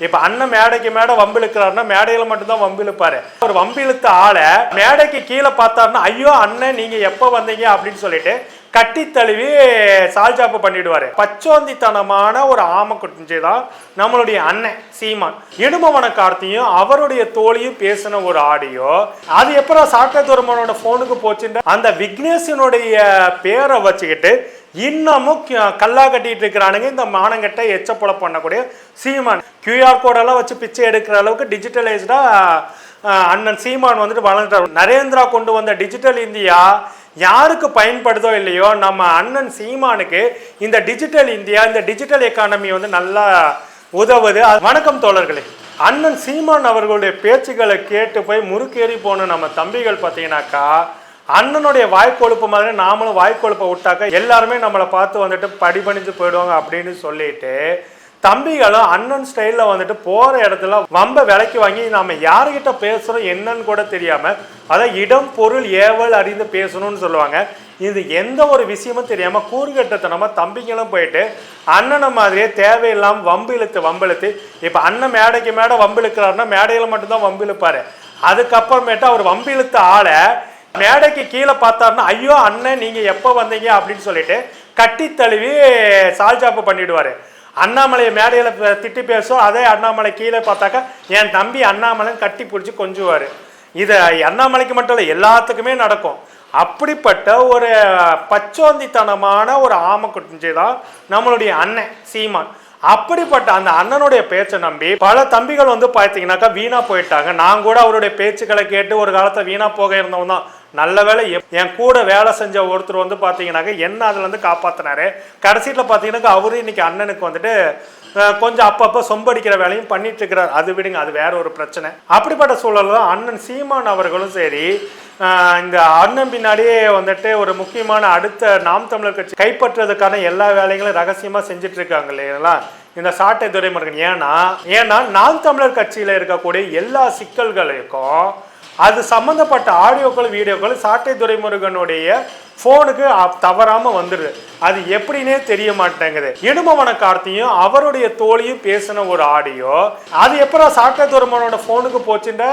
இப்ப அண்ணன் மேடைக்கு மேடை வம்பு இழுக்கிறாருன்னா மேடையில மட்டும்தான் வம்பு இழுப்பாரு. ஒரு வம்பு இழுத்த ஆளை மேடைக்கு கீழே பார்த்தாருன்னா ஐயோ அண்ணன் நீங்க எப்ப வந்தீங்க? அப்படின்னு சொல்லிட்டு கட்டி தழுவி சால்ஜாப்பு பண்ணிடுவாரு. பச்சோந்தித்தனமான ஒரு ஆம குட்டிஞ்சு தான் நம்மளுடைய அண்ணன் சீமான். இடுமவன கார்த்தியும் அவருடைய தோழியும் பேசின ஒரு ஆடியோ அது எப்பறம் சாட்டதுரமனோட போனுக்கு போச்சுன்ற அந்த விக்னேஷனுடைய பேரை வச்சுக்கிட்டு இன்னமும் கல்லா கட்டிட்டு இருக்கிறானுங்க இந்த மானங்கட்ட எச்சப்பொல பண்ணக்கூடிய சீமான். கியூஆர் கோடெல்லாம் வச்சு பிச்சை எடுக்கிற அளவுக்கு டிஜிட்டலைஸ்டா அண்ணன் சீமான் வந்துட்டு வளர்ந்துட்டார். நரேந்திரா கொண்டு வந்த டிஜிட்டல் இந்தியா யாருக்கு பயன்படுதோ இல்லையோ நம்ம அண்ணன் சீமானுக்கு இந்த டிஜிட்டல் இந்தியா இந்த டிஜிட்டல் எக்கானமி வந்து நல்லா உதவுது. அது- வணக்கம் தோழர்களே. அண்ணன் சீமான் அவர்களுடைய பேச்சுகளை கேட்டு போய் முறுக்கேறி போன நம்ம தம்பிகள் பார்த்தீங்கன்னாக்கா அண்ணனுடைய வாய்க்கொழுப்பு மாதிரி நாமளும் வாய்க்கொழுப்பை விட்டாக்க எல்லாருமே நம்மளை பார்த்து வந்துட்டு படிபணிஞ்சு போயிடுவாங்க அப்படின்னு சொல்லிட்டு தம்பிகளும் அண்ணன் ஸ்டைலில் வந்துட்டு போகிற இடத்துல வம்ப விலைக்கு வாங்கி நாம யாருக்கிட்ட பேசுகிறோம் என்னன்னு கூட தெரியாமல் அதான் இடம் பொருள் ஏவல் அறிந்து பேசணும்னு சொல்லுவாங்க. இது எந்த ஒரு விஷயமும் தெரியாமல் கூறுகட்டத்தனமா தம்பிங்களும் போயிட்டு அண்ணனை மாதிரியே தேவையில்லாமல் வம்பு இழுத்து வம்பு இழுத்து இப்போ அண்ணன் மேடைக்கு மேடை வம்பு இழுக்கிறாருன்னா மேடையில் மட்டும்தான் வம்பு இழுப்பார். அதுக்கப்புறமேட்டு அவர் வம்பு இழுத்த ஆளை மேடைக்கு கீழே பார்த்தாருன்னா ஐயோ அண்ணன் நீங்கள் எப்போ வந்தீங்க? அப்படின்னு சொல்லிட்டு கட்டி தழுவி சால்ஜாப்பு பண்ணிடுவாரு. அண்ணாமலையை மேடையில் திட்டி பேசும். அதே அண்ணாமலை கீழே பார்த்தாக்கா என் தம்பி அண்ணாமலைன்னு கட்டி பிடிச்சி கொஞ்சுவார். இதை அண்ணாமலைக்கு மட்டும் இல்லை எல்லாத்துக்குமே நடக்கும். அப்படிப்பட்ட ஒரு பச்சோந்தித்தனமான ஒரு ஆமை குட்டிஞ்சு தான் நம்மளுடைய அண்ணன் சீமான். அப்படிப்பட்ட அந்த அண்ணனுடைய பேச்சை நம்பி பல தம்பிகள் வந்து பார்த்தீங்கன்னாக்கா வீணாக போயிட்டாங்க. நான் கூட அவருடைய பேச்சுக்களை கேட்டு ஒரு காலத்தை வீணாக போக இருந்தவன் தான். நல்ல வேலை எப்- என் கூட வேலை செஞ்ச ஒருத்தர் வந்து பார்த்தீங்கன்னாக்க என்ன அதுலேருந்து காப்பாற்றினாரு கடைசியில் பார்த்தீங்கன்னாக்கா அவரும் இன்னைக்கு அண்ணனுக்கு வந்துட்டு கொஞ்சம் அப்பப்போ சொம்படிக்கிற வேலையும் பண்ணிட்டு இருக்கிறார் அது விடுங்க அது வேற ஒரு பிரச்சனை. அப்படிப்பட்ட சூழலில் தான் அண்ணன் சீமான் அவர்களும் சரி இந்த அண்ணன் பின்னாடியே வந்துட்டு ஒரு முக்கியமான அடுத்த நாம் தமிழர் கட்சி கைப்பற்றுறதுக்கான எல்லா வேலைகளும் ரகசியமாக செஞ்சுட்டு இருக்காங்க இல்லைங்களா? இந்த சாட்டை துரைமுருகன். ஏன்னா ஏன்னா நாம் தமிழர் கட்சியில் இருக்கக்கூடிய எல்லா சிக்கல்களுக்கும் அது சம்மந்தப்பட்ட ஆடியோக்கள் வீடியோக்கள் சாட்டை துரைமுருகனுடைய ஃபோனுக்கு தவறாமல் வந்துடுது அது எப்படின்னே தெரிய மாட்டேங்குது. இடுமவன கார்த்தியும் அவருடைய தோழியும் பேசின ஒரு ஆடியோ. அது எப்பறம் சாட்டை துரைமுருகனோட ஃபோனுக்கு போச்சுன்ற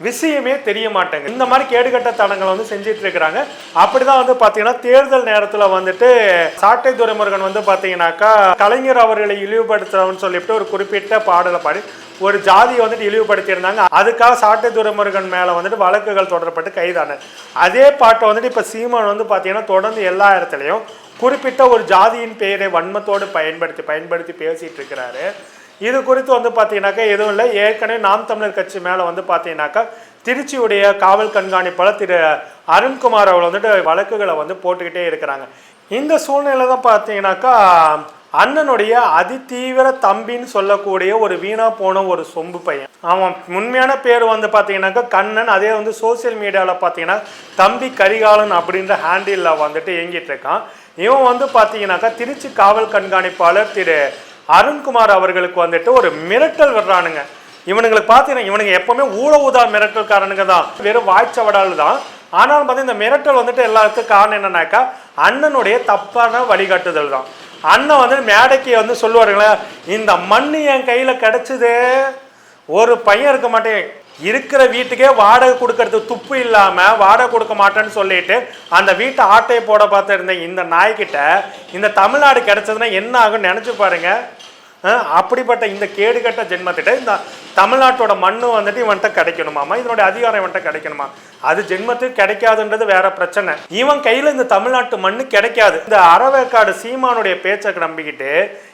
விஷயமே தெரிய மாட்டேங்குது இந்த மாதிரி கேடுகட்ட தடங்களை வந்து செஞ்சிட்டு இருக்கிறாங்க அப்படிதான் வந்து பார்த்தீங்கன்னா தேர்தல் நேரத்தில் வந்துட்டு சாட்டை துரைமுருகன் வந்து பார்த்தீங்கன்னாக்கா கலைஞர் அவர்களை இழிவுபடுத்துறவன்னு சொல்லிட்டு ஒரு குறிப்பிட்ட பாடலை பாடி ஒரு ஜாதியை வந்துட்டு இழிவுபடுத்தியிருந்தாங்க. அதுக்காக சாட்டை துரைமுருகன் மேலே வந்துட்டு வழக்குகள் தொடரப்பட்டு கைதானார் அதே பாட்டை வந்துட்டு இப்போ சீமான் வந்து பார்த்தீங்கன்னா தொடர்ந்து எல்லா இடத்துலையும் குறிப்பிட்ட ஒரு ஜாதியின் பெயரை வன்மத்தோடு பயன்படுத்தி பயன்படுத்தி பேசிகிட்டு இருக்கிறாரு இது குறித்து வந்து பார்த்தீங்கன்னாக்கா எதுவும் இல்லை. ஏற்கனவே நாம் தமிழர் கட்சி மேலே வந்து பார்த்தீங்கன்னாக்கா திருச்சியுடைய காவல் கண்காணிப்பாளர் திரு அருண்குமார் அவர்கள் வந்துட்டு வழக்குகளை வந்து போட்டுக்கிட்டே இருக்கிறாங்க. இந்த சூழ்நிலை தான் பார்த்தீங்கன்னாக்கா அண்ணனுடைய அதிதீவிர தம்பின்னு சொல்லக்கூடிய ஒரு வீணா போன ஒரு சொம்பு பையன். அவன் உண்மையான பேர் வந்து பார்த்தீங்கன்னாக்கா கண்ணன் அதே வந்து சோஷியல் மீடியாவில் பார்த்தீங்கன்னா தம்பி கரிகாலன் அப்படின்ற ஹேண்டிலில் வந்துட்டு இயங்கிட்டு இருக்கான். இவன் வந்து பார்த்தீங்கன்னாக்கா திருச்சி காவல் கண்காணிப்பாளர் திரு அருண்குமார் அவர்களுக்கு வந்துட்டு ஒரு மிரட்டல் வர்றானுங்க. இவனுங்களுக்கு பார்த்தீங்கன்னா இவனுங்க எப்பவுமே ஊழ ஊதா மிரட்டல்காரனுங்க தான் வெறும் வாய்ச்சவடால் தான். ஆனாலும் பார்த்து இந்த மிரட்டல் வந்துட்டு எல்லாருக்கும் காரணம் என்னன்னாக்கா அண்ணனுடைய தப்பான வழிகாட்டுதல் தான். அண்ணன் வந்து மேடைக்கு வந்து சொல்லுவாருங்களே இந்த மண் என் கையில் கிடச்சிது. ஒரு பையன் இருக்க மாட்டேன். இருக்கிற வீட்டுக்கே வாடகை கொடுக்கறதுக்கு துப்பு இல்லாமல் வாடகை கொடுக்க மாட்டேன்னு சொல்லிட்டு அந்த வீட்டை ஆட்டையை போட பார்த்துருந்தேன் இந்த நாய்கிட்ட இந்த தமிழ்நாடு கிடச்சதுன்னா என்ன ஆகும்னு நினச்சி பாருங்கள் அப்படிப்பட்ட இந்த கேடுகட்ட ஜென்மத்திட்ட இந்த தமிழ்நாட்டோட மண்ணு வந்துட்டு இவன்கிட்ட கிடைக்கணுமாமா இதனுடைய அதிகாரம் இவன்கிட்ட கிடைக்கணுமா? அது ஜென்மத்துக்கு கிடைக்காதுன்றது வேற பிரச்சனை. இவன் கையில இந்த தமிழ்நாட்டு மண்ணு கிடைக்காது. இந்த அறவேக்காடு சீமானுடைய பேச்சை நம்பிக்கிட்டு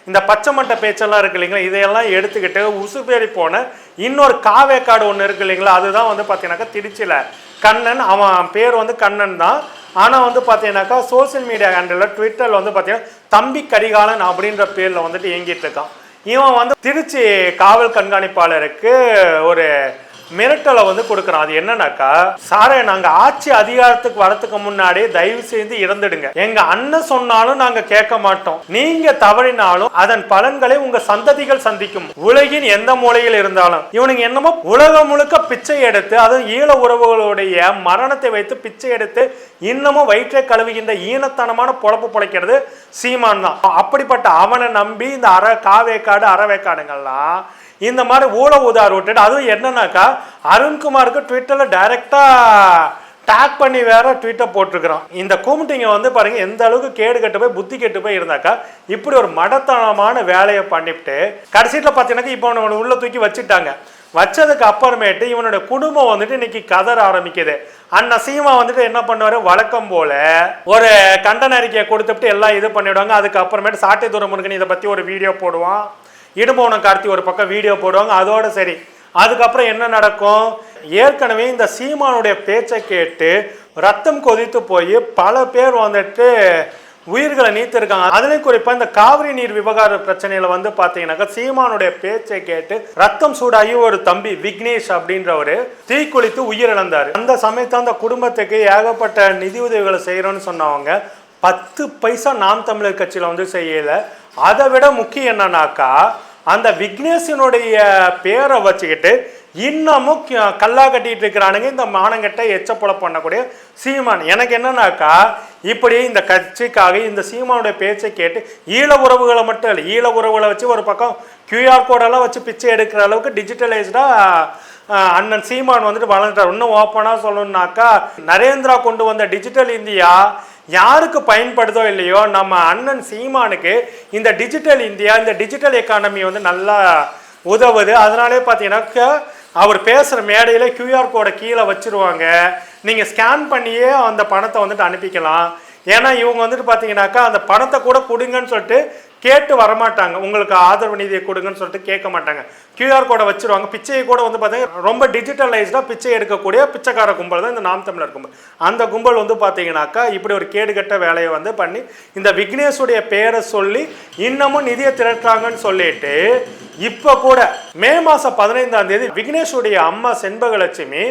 இந்த பச்சை மட்டை பேச்செல்லாம் இருக்கு இல்லைங்களா? இதையெல்லாம் எடுத்துக்கிட்டு உசுப்பேறி போன இன்னொரு காவேக்காடு ஒன்று இருக்கு இல்லைங்களா? அதுதான் வந்து பார்த்தீங்கன்னாக்கா திருச்சியில். கண்ணன் அவன் பேர் வந்து கண்ணன் தான். ஆனால் வந்து பார்த்தீங்கன்னாக்கா சோஷியல் மீடியா ஹேண்டில் ட்விட்டரில் வந்து பார்த்தீங்கன்னா தம்பி கரிகாலன் அப்படின்ற பேரில் வந்துட்டு இயங்கிட்டு இருக்கான். இவன் வந்து திருச்சி காவல் கண்காணிப்பாளருக்கு ஒரு மிரட்டலை வந்து கொடுக்குறான். அது என்னன்னாக்கா சாரை நாங்க ஆட்சி அதிகாரத்துக்கு வரத்துக்கு முன்னாடி தயவு செய்து இறந்துடுங்க. எங்க அண்ணன் சொன்னாலும் நாங்க கேட்க மாட்டோம். நீங்க தவறினாலும் அதன் பலன்களை உங்க சந்ததிகள் சந்திக்கும். உலகின் எந்த மூலையில் இருந்தாலும். இவனுங்க என்னமோ உலகம் முழுக்க பிச்சை எடுத்து அதுவும் ஈழ உறவுகளுடைய மரணத்தை வைத்து பிச்சை எடுத்து இன்னமும் வயிற்றை கழுவுகின்ற ஈனத்தனமான பொழப்பு பிழைக்கிறது சீமான் தான். அப்படிப்பட்ட அவனை நம்பி இந்த அற காவேக்காடு அறவேக்காடுங்கள்லாம் இந்த மாதிரி ஊழ உதார் விட்டுட்டு அதுவும் என்னன்னாக்கா அருண்குமாருக்கு ட்விட்டரில் டைரெக்டாக டேக் பண்ணி வேற ட்வீட்டை போட்டிருக்கிறான் இந்த கூமிட்டிங்க வந்து பாருங்க எந்த அளவுக்கு கேடு கெட்டு போய் புத்தி கெட்டு போய் இருந்தாக்கா இப்படி ஒரு மடத்தனமான வேலையை பண்ணிவிட்டு கடைசியில் பார்த்தீங்கன்னாக்கா இப்போ அவனை உள்ள தூக்கி வச்சுட்டாங்க. வச்சதுக்கு அப்புறமேட்டு இவனோட குடும்பம் வந்துட்டு இன்னைக்கு கதற ஆரம்பிக்குது. அண்ணா சீமா வந்துட்டு என்ன பண்ணுவார்? வழக்கம் போல ஒரு கண்டன அறிக்கையை கொடுத்துட்டு எல்லாம் இது பண்ணிவிடுவாங்க அதுக்கப்புறமேட்டு சாட்டை தூரம் முருகன் இதை பற்றி ஒரு வீடியோ போடுவான். இடும்போனம் கார்த்தி ஒரு பக்கம் வீடியோ போடுவாங்க. அதோட சரி. அதுக்கப்புறம் என்ன நடக்கும்? ஏற்கனவே இந்த சீமானுடைய பேச்சை கேட்டு ரத்தம் கொதித்து போய் பல பேர் வந்துட்டு உயிர்களை நீத்திருக்காங்க. அதுலேயும் குறிப்பாக இந்த காவிரி நீர் விவகார பிரச்சனையில் வந்து பார்த்தீங்கன்னாக்கா சீமானுடைய பேச்சை கேட்டு ரத்தம் சூடாகி ஒரு தம்பி விக்னேஷ் அப்படின்றவர் தீக்குளித்து உயிரிழந்தார். அந்த சமயத்து அந்த குடும்பத்துக்கு ஏகப்பட்ட நிதி உதவிகளை செய்கிறோன்னு சொன்னவங்க பத்து பைசா நாம் தமிழர் கட்சியில் வந்து செய்யலை. அதை விட முக்கியம் என்னன்னாக்கா அந்த விக்னேஷனுடைய பேரை வச்சுக்கிட்டு இன்னமும் கல்லா கட்டிட்டு இருக்கிறானுங்க. இந்த மானங்கிட்ட எச்சப்பொல பண்ணக்கூடிய சீமான். எனக்கு என்னன்னாக்கா இப்படி இந்த கட்சிக்காக இந்த சீமானுடைய பேச்சை கேட்டு ஈழ உறவுகளை மட்டும் இல்லை ஈழ உறவுகளை வச்சு ஒரு பக்கம் கியூஆர் கோடெல்லாம் வச்சு பிச்சை எடுக்கிற அளவுக்கு டிஜிட்டலைஸ்டாக அண்ணன் சீமான் வந்துட்டு வளர்ந்துட்டார். இன்னும் ஓப்பனாக சொல்லணுன்னாக்கா நரேந்திரா கொண்டு வந்த டிஜிட்டல் இந்தியா யாருக்கு பயன்படுதோ இல்லையோ நம்ம அண்ணன் சீமானுக்கு இந்த டிஜிட்டல் இந்தியா இந்த டிஜிட்டல் எக்கானமி வந்து நல்லா உதவுது. அதனாலே பார்த்தீங்கன்னாக்கா அவர் பேசுகிற மேடையில் கியூஆர் கோடை கீழே வச்சிருவாங்க. நீங்கள் ஸ்கேன் பண்ணியே அந்த பணத்தை வந்துட்டு அனுப்பிக்கலாம். ஏன்னா இவங்க வந்துட்டு பார்த்தீங்கன்னாக்கா அந்த பணத்தை கூட கொடுங்கன்னு சொல்லிட்டு கேட்டு வரமாட்டாங்க. உங்களுக்கு ஆதரவு நிதியை கொடுங்கன்னு சொல்லிட்டு கேட்க மாட்டாங்க. கியூஆர் கோடை வச்சிருவாங்க. பிச்சையை கூட வந்து பார்த்தீங்கன்னா ரொம்ப டிஜிட்டலைஸ்டாக பிச்சை எடுக்கக்கூடிய பிச்சைக்கார கும்பல் தான் இந்த நாம் தமிழர் கும்பல். அந்த கும்பல் வந்து பார்த்தீங்கன்னாக்கா இப்படி ஒரு கேடுகட்ட வேலையை வந்து பண்ணி இந்த விக்னேஷுடைய பேரை சொல்லி இன்னமும் நிதியை திரட்டுறாங்கன்னு சொல்லிட்டு இப்போ கூட மே மாதம் பதினைந்தாம் தேதி விக்னேஷுடைய அம்மா செண்பகலட்சுமி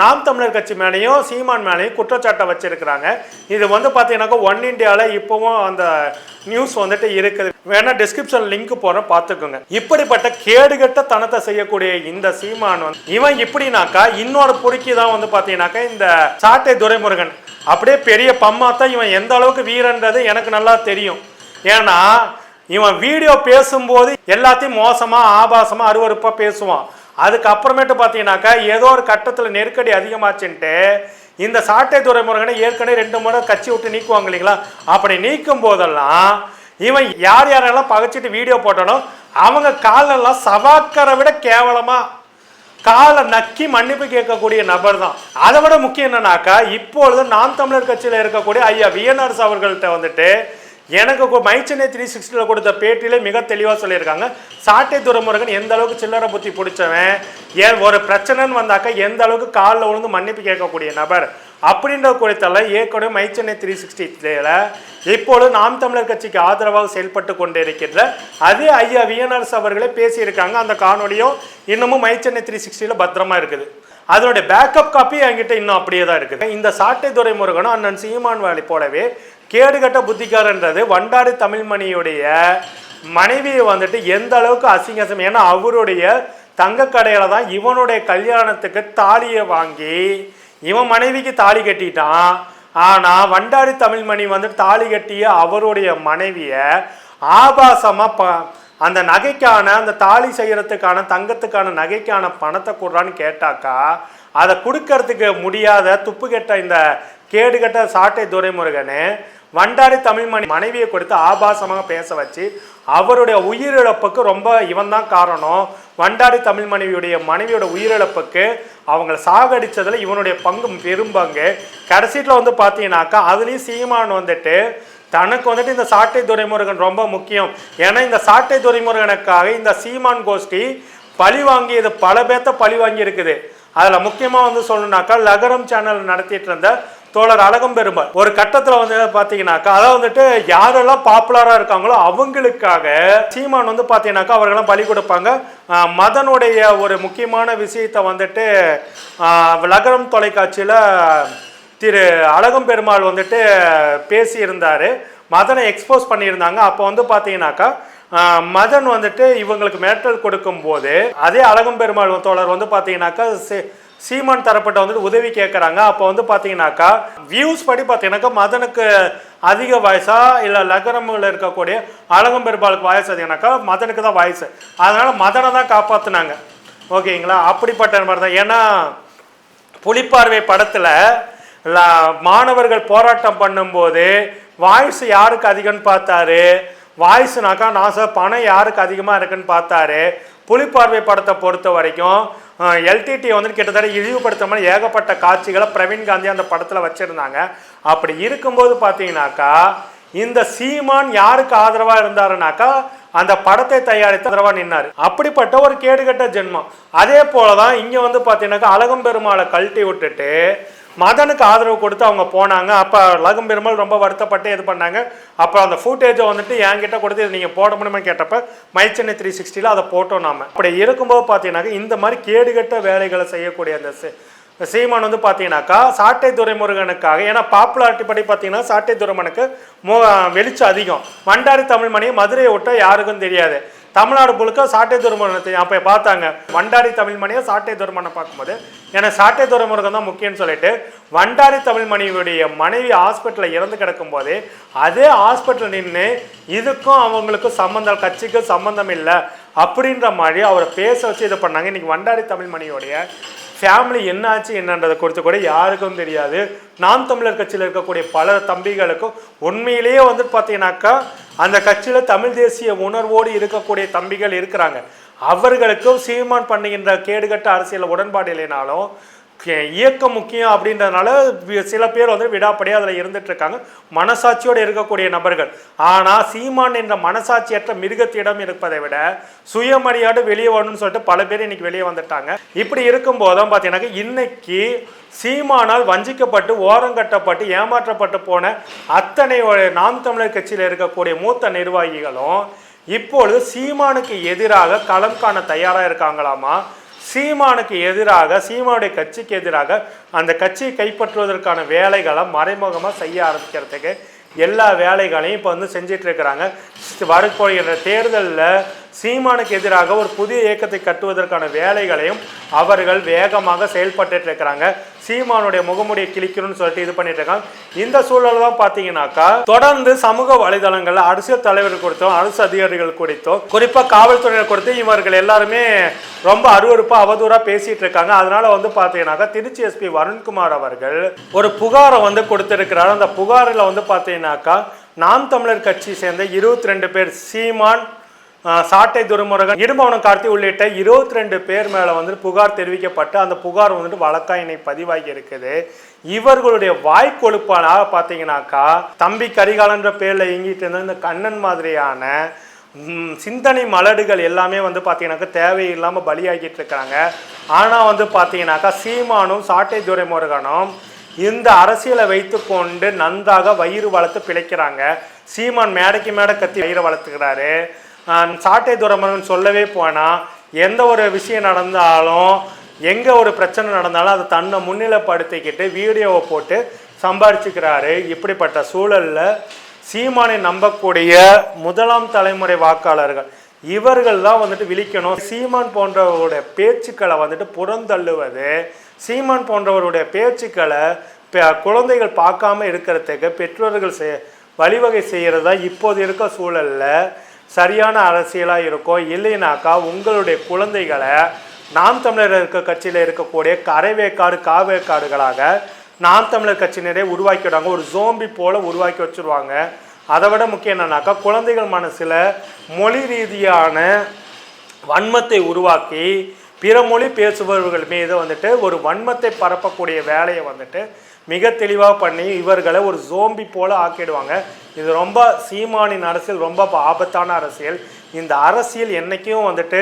நாம் தமிழர் கட்சி மேலேயும் சீமான் மேலேயும் குற்றச்சாட்டை வச்சிருக்கிறாங்க. இது வந்து பார்த்தீங்கன்னாக்கா ஒன் இந்தியாவில் இப்போவும் அந்த நியூஸ் வந்துட்டு இருக்குது. வேணா டிஸ்கிரிப்ஷன் லிங்க் போகிறேன் பார்த்துக்கோங்க. இப்படிப்பட்ட கேடுகட்ட தனத்தை செய்யக்கூடிய இந்த சீமான் வந்து இவன் இப்படினாக்கா இன்னொரு பொறுக்கி தான் வந்து பார்த்தீங்கன்னாக்கா இந்த சாட்டை துரைமுருகன். அப்படியே பெரிய பம்மாத்தான் இவன். எந்த அளவுக்கு வீரன்றது எனக்கு நல்லா தெரியும். ஏன்னா இவன் வீடியோ பேசும்போது எல்லாத்தையும் மோசமாக ஆபாசமாக அருவறுப்பாக பேசுவான். அதுக்கப்புறமேட்டு பார்த்தீங்கன்னாக்கா ஏதோ ஒரு கட்டத்தில் நெருக்கடி அதிகமாச்சுன்ட்டு இந்த சாட்டை துறைமுருகனை ஏற்கனவே ரெண்டு முறை கட்சி விட்டு நீக்குவாங்க இல்லைங்களா? அப்படி நீக்கும் போதெல்லாம் இவன் யார் யாரெல்லாம் பகைச்சிட்டு வீடியோ போட்டானோ அவங்க காலெல்லாம் சவாக்கரை விட கேவலமாக காலை நக்கி மன்னிப்பு கேட்கக்கூடிய நபர் தான். அதை விட முக்கியம் என்னன்னாக்கா இப்பொழுது நாம் தமிழர் கட்சியில் இருக்கக்கூடிய ஐயா விஎன்ஆர்ஸ் அவர்கள்ட்ட வந்துட்டு எனக்கு மைச்சென்னை த்ரீ சிக்ஸ்டியில் கொடுத்த பேட்டியிலே மிக தெளிவாக சொல்லியிருக்காங்க. சாட்டை துறைமுருகன் எந்த அளவுக்கு சில்லறை புத்தி பிடிச்சவன்? ஏன் ஒரு பிரச்சனைன்னு வந்தாக்கா எந்த அளவுக்கு காலில் விழுந்து மன்னிப்பு கேட்கக்கூடிய நபர்? அப்படின்ற குறித்தெல்லாம் ஏற்கனவே மைச்சென்னை த்ரீ சிக்ஸ்டியில் இப்பொழுது நாம் தமிழர் கட்சிக்கு ஆதரவாக செயல்பட்டு கொண்டிருக்கின்ற அதே ஐயா விஎன்ஆர்ஸ் அவர்களே பேசியிருக்காங்க. அந்த காணொலியும் இன்னமும் மைச்சென்னை த்ரீ சிக்ஸ்டியில் பத்திரமா இருக்குது. அதனுடைய பேக்கப் காப்பி என்கிட்ட இன்னும் அப்படியே தான் இருக்குது. இந்த சாட்டை துரைமுருகனும் அண்ணன் சீமான் வேலை போலவே கேடுகட்ட புத்திக்காரன்றது வண்டாடு தமிழ்மணியுடைய மனைவியை வந்துட்டு எந்த அளவுக்கு அசிங்க அசிங்கம் ஏன்னா அவருடைய தங்க கடையில் தான் இவனுடைய கல்யாணத்துக்கு தாலியை வாங்கி இவன் மனைவிக்கு தாலி கட்டிட்டான். ஆனால் வண்டாடி தமிழ்மணி வந்துட்டு தாலி கட்டிய அவருடைய மனைவியை ஆபாசமாக ப அந்த நகைக்கான அந்த தாலி செய்கிறதுக்கான தங்கத்துக்கான நகைக்கான பணத்தை கொடுறான்னு கேட்டாக்கா அதை கொடுக்கறதுக்கு முடியாத துப்பு கெட்ட இந்த கேடுகட்ட சாட்டை துரைமுருகனு வண்டாடி தமிழ்மணி மனைவியை கொடுத்து ஆபாசமாக பேச வச்சு அவருடைய உயிரிழப்புக்கு ரொம்ப இவன் தான் காரணம். வண்டாரி தமிழ் மனைவியுடைய மனைவியோட உயிரிழப்புக்கு அவங்கள சாகடித்ததில் இவனுடைய பங்கு. பெரும்பங்கு கடைசியில் வந்து பார்த்தீங்கன்னாக்கா அதுலேயும் சீமான் வந்துட்டு தனக்கு வந்துட்டு இந்த சாட்டை துரைமுருகன் ரொம்ப முக்கியம். ஏன்னா இந்த சாட்டை துரைமுருகனுக்காக இந்த சீமான் கோஷ்டி பழி வாங்கியது பல பேர்த்த பழி வாங்கி இருக்குது அதில் முக்கியமாக வந்து சொல்லணுனாக்கா லகரம் சேனல் நடத்திட்டு இருந்த தோழர் அழகம் பெருமாள் ஒரு கட்டத்தில் வந்து பார்த்தீங்கன்னாக்கா அதாவது வந்துட்டு யாரெல்லாம் பாப்புலராக இருக்காங்களோ அவங்களுக்காக சீமான் வந்து பார்த்தீங்கன்னாக்கா அவர்களெல்லாம் பலி கொடுப்பாங்க. மதனுடைய ஒரு முக்கியமான விஷயத்தை வந்துட்டு லகரம் தொலைக்காட்சியில் திரு அழகம் பெருமாள் வந்துட்டு பேசியிருந்தார். மதனை எக்ஸ்போஸ் பண்ணியிருந்தாங்க. அப்போ வந்து பார்த்தீங்கன்னாக்கா மதன் வந்துட்டு இவங்களுக்கு மிரட்டல் கொடுக்கும்போது அதே அழகம் பெருமாள் தோழர் வந்து பார்த்தீங்கன்னாக்கா சீ- சீமான் தரப்பட்ட வந்துட்டு உதவி கேட்குறாங்க அப்போ வந்து பார்த்தீங்கன்னாக்கா வியூஸ் படி பார்த்தீங்கன்னாக்கா மதனுக்கு அதிக வயசா இல்லை லகரமில் இருக்கக்கூடிய அழகம் பெருமாளுக்கு வயசு அதிகனாக்கா மதனுக்கு தான் வயசு. அதனால் மதனை தான் காப்பாற்றினாங்க ஓகேங்களா? அப்படிப்பட்ட மாதிரி தான் ஏன்னா புலிப்பார்வை படத்தில் மாணவர்கள் போராட்டம் பண்ணும்போது வாய்ஸ் யாருக்கு அதிகம்னு பார்த்தாரு? வாய்ஸ்னாக்கா நாச பணம் யாருக்கு அதிகமாக இருக்குன்னு பார்த்தாரு. புலிப்பார்வை படத்தை பொறுத்த வரைக்கும் எல்டிடி வந்து கிட்டத்தட்ட இழிவுபடுத்தாமல் ஏகப்பட்ட காட்சிகளை பிரவீன் காந்தி அந்த படத்தில் வச்சுருந்தாங்க. அப்படி இருக்கும்போது பார்த்தீங்கன்னாக்கா இந்த சீமான் யாருக்கு ஆதரவாக இருந்தாருனாக்கா அந்த படத்தை தயாரித்து ஆதரவாக நின்னார். அப்படிப்பட்ட ஒரு கேடுகட்ட ஜென்மம். அதே போல தான் இங்கே வந்து பார்த்தீங்கன்னாக்கா அழகம்பெருமாளை கழட்டி விட்டுட்டு மதனுக்கு ஆதரவு கொடுத்து அவங்க போனாங்க. அப்போ அழகம்பெருமாள் ரொம்ப வருத்தப்பட்டு இது பண்ணாங்க. அப்போ அந்த ஃபுட்டேஜை வந்துட்டு என்கிட்ட கொடுத்து இதை நீங்கள் போட முடியுமா கேட்டப்ப மைச்சென்னை த்ரீ சிக்ஸ்டியில் அதை போட்டோம் நாம. அப்படி இருக்கும்போது பார்த்தீங்கன்னாக்கா இந்த மாதிரி கேடுகட்ட வேலைகளை செய்யக்கூடிய அந்த சீமான் வந்து பார்த்தீங்கன்னாக்கா சாட்டை துரைமுருகனுக்காக ஏன்னா பாப்புலாரிட்டி படி பார்த்தீங்கன்னா சாட்டை துரைமனுக்கு மோ வெளிச்சம் அதிகம். மண்டாரி தமிழ்மணி மதுரையை விட்டால் யாருக்கும் தெரியாது. தமிழ்நாடு முழுக்க சாட்டை துரைமுருகனை அப்போ பார்த்தாங்க. வண்டாரி தமிழ்மணியை சாட்டை துரைமனை பார்க்கும்போது எனக்கு சாட்டை துரைமுருகன் தான் முக்கியம்னு சொல்லிட்டு வண்டாரி தமிழ்மணியுடைய மனைவி ஹாஸ்பிட்டலில் இறந்து கிடக்கும் போதே அதே ஹாஸ்பிட்டல் நின்று இதுக்கும் அவங்களுக்கும் சம்மந்தம் கட்சிக்கும் சம்மந்தம் இல்லை அப்படின்ற மாதிரி அவரை பேச வச்சு இது பண்ணாங்க. இன்னைக்கு வண்டாரி தமிழ்மணியோடைய ஃபேமிலி என்னாச்சு என்னன்றதை குறித்து கூட யாருக்கும் தெரியாது. நாம் தமிழர் கட்சியில் இருக்கக்கூடிய பல தம்பிகளுக்கும் உண்மையிலேயே வந்து பார்த்தீங்கன்னாக்கா அந்த கட்சியில் தமிழ் தேசிய உணர்வோடு இருக்கக்கூடிய தம்பிகள் இருக்கிறாங்க. அவர்களுக்கும் சீமான் பண்ணுகின்ற கேடுகட்ட அரசியல் உடன்பாடு இல்லைனாலும் இயக்கம் முக்கியம் அப்படின்றதுனால சில பேர் வந்து விடாப்படியாக அதில் இருந்துட்டு இருக்காங்க மனசாட்சியோடு இருக்கக்கூடிய நபர்கள். ஆனால் சீமான் என்ற மனசாட்சியற்ற மிருகத்திடம் இருப்பதை விட சுயமரியாதை வெளியே வரணும்னு சொல்லிட்டு பல பேர் இன்னைக்கு வெளியே வந்துட்டாங்க. இப்படி இருக்கும்போது தான் பார்த்தீங்கன்னாக்கா இன்னைக்கு சீமானால் வஞ்சிக்கப்பட்டு ஓரங்கட்டப்பட்டு ஏமாற்றப்பட்டு போன அத்தனை நாம் தமிழர் கட்சியில் இருக்கக்கூடிய மூத்த நிர்வாகிகளும் இப்பொழுது சீமானுக்கு எதிராக களம் காண தயாராக இருக்காங்களாமா? சீமானுக்கு எதிராக சீமானுடைய கட்சிக்கு எதிராக அந்த கட்சியை கைப்பற்றுவதற்கான வேலைகளை மறைமுகமாக செய்ய ஆரம்பிக்கிறதுக்கு எல்லா வேலைகளையும் இப்போ வந்து செஞ்சிட்ருக்கிறாங்க வரப்போகிற தேர்தலில் சீமானுக்கு எதிராக ஒரு புதிய இயக்கத்தை கட்டுவதற்கான வேலைகளையும் அவர்கள் வேகமாக செயல்பட்டுட்டு இருக்கிறாங்க. சீமானுடைய முகமுடியை கிழிக்கணும்னு சொல்லிட்டு இது பண்ணிட்டு இருக்காங்க. இந்த சூழல் தான் பார்த்தீங்கன்னாக்கா தொடர்ந்து சமூக வலைதளங்கள்ல அரசியல் தலைவர்கள் கொடுத்தோம் அரசு அதிகாரிகள் குறித்தும் குறிப்பா காவல்துறையினர் கொடுத்து இவர்கள் எல்லாருமே ரொம்ப அருவருப்பா அவதூறா பேசிட்டு இருக்காங்க. அதனால வந்து பார்த்தீங்கன்னாக்கா திருச்சி எஸ்பி வருண்குமார் அவர்கள் ஒரு புகாரை வந்து கொடுத்திருக்கிறார். அந்த புகாரில் வந்து பார்த்தீங்கன்னாக்கா நாம் தமிழர் கட்சி சேர்ந்த இருபத்தி ரெண்டு பேர் சீமான் சாட்டை துரைமுருகன் இடும்பவனம் கார்த்தி உள்ளிட்ட இருபத்தி ரெண்டு பேர் மேலே வந்துட்டு புகார் தெரிவிக்கப்பட்டு அந்த புகார் வந்துட்டு வழக்கா இன்னைக்கு பதிவாகி இருக்குது. இவர்களுடைய வாய்க்கொழுப்பானாக பார்த்தீங்கன்னாக்கா தம்பி கரிகாலன்ற பேரில் இயங்கிட்டு இருந்த இந்த கண்ணன் மாதிரியான சிந்தனை மலடுகள் எல்லாமே வந்து பார்த்தீங்கன்னாக்கா தேவையில்லாமல் பலியாகிட்டு இருக்காங்க ஆனால் வந்து பார்த்தீங்கன்னாக்கா சீமானும் சாட்டை துரைமுருகனும் இந்த அரசியலை வைத்துக்கொண்டு நன்றாக வயிறு வளர்த்து பிழைக்கிறாங்க. சீமான் மேடைக்கு மேடை கத்தி வயிறை வளர்த்துக்கிறாரு. சாட்டை துரமரன் சொல்லவே போனால் எந்த ஒரு விஷயம் நடந்தாலும் எங்கே ஒரு பிரச்சனை நடந்தாலும் அதை தன்னை முன்னிலைப்படுத்திக்கிட்டு வீடியோவை போட்டு சம்பாரிச்சுக்கிறாரு. இப்படிப்பட்ட சூழலில் சீமானை நம்பக்கூடிய முதலாம் தலைமுறை வாக்காளர்கள் இவர்கள் தான் வந்துட்டு விழிக்கணும். சீமான் போன்றவருடைய பேச்சுக்களை வந்துட்டு புறந்தள்ளுவது சீமான் போன்றவருடைய பேச்சுக்களை குழந்தைகள் பார்க்காம இருக்கிறதுக்கு பெற்றோர்கள் செய் வழிவகை செய்கிறது தான் இப்போது இருக்க சூழலில் சரியான அரசியலாக இருக்கும் இல்லைனாக்கா உங்களுடைய குழந்தைகளை நாம் தமிழர் இருக்க கட்சியில் இருக்கக்கூடிய கரைவேக்காடு காவேக்காடுகளாக நாம் தமிழர் கட்சியினரே உருவாக்கிவிடுவாங்க ஒரு ஜோம்பி போல் உருவாக்கி வச்சிருவாங்க. அதை விட முக்கியம் என்னன்னாக்கா குழந்தைகள் மனசில் மொழி ரீதியான வன்மத்தை உருவாக்கி பிற மொழி பேசுபவர்கள் மீது வந்துட்டு ஒரு வன்மத்தை பரப்பக்கூடிய வேலையை வந்துட்டு மிக தெளிவாக பண்ணி இவர்களை ஒரு ஜோம்பி போல ஆக்கிடுவாங்க. இது ரொம்ப சீமானின் அரசியல் ரொம்ப ஆபத்தான அரசியல். இந்த அரசியல் என்றைக்கும் வந்துட்டு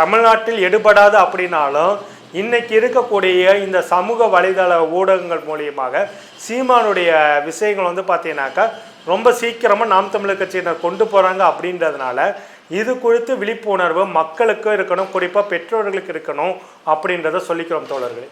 தமிழ்நாட்டில் எடுபடாது அப்படின்னாலும் இன்னைக்கு இருக்கக்கூடிய இந்த சமூக வலைதள ஊடகங்கள் மூலியமாக சீமானுடைய விஷயங்கள் வந்து பார்த்தீங்கன்னாக்கா ரொம்ப சீக்கிரமாக நாம் தமிழர் கட்சியினர் கொண்டு போகிறாங்க அப்படின்றதுனால இது குறித்து விழிப்புணர்வு மக்களுக்கு இருக்கணும் குறிப்பாக பெற்றோர்களுக்கு இருக்கணும் அப்படின்றத சொல்லிக்கிறோம் தோழர்களே.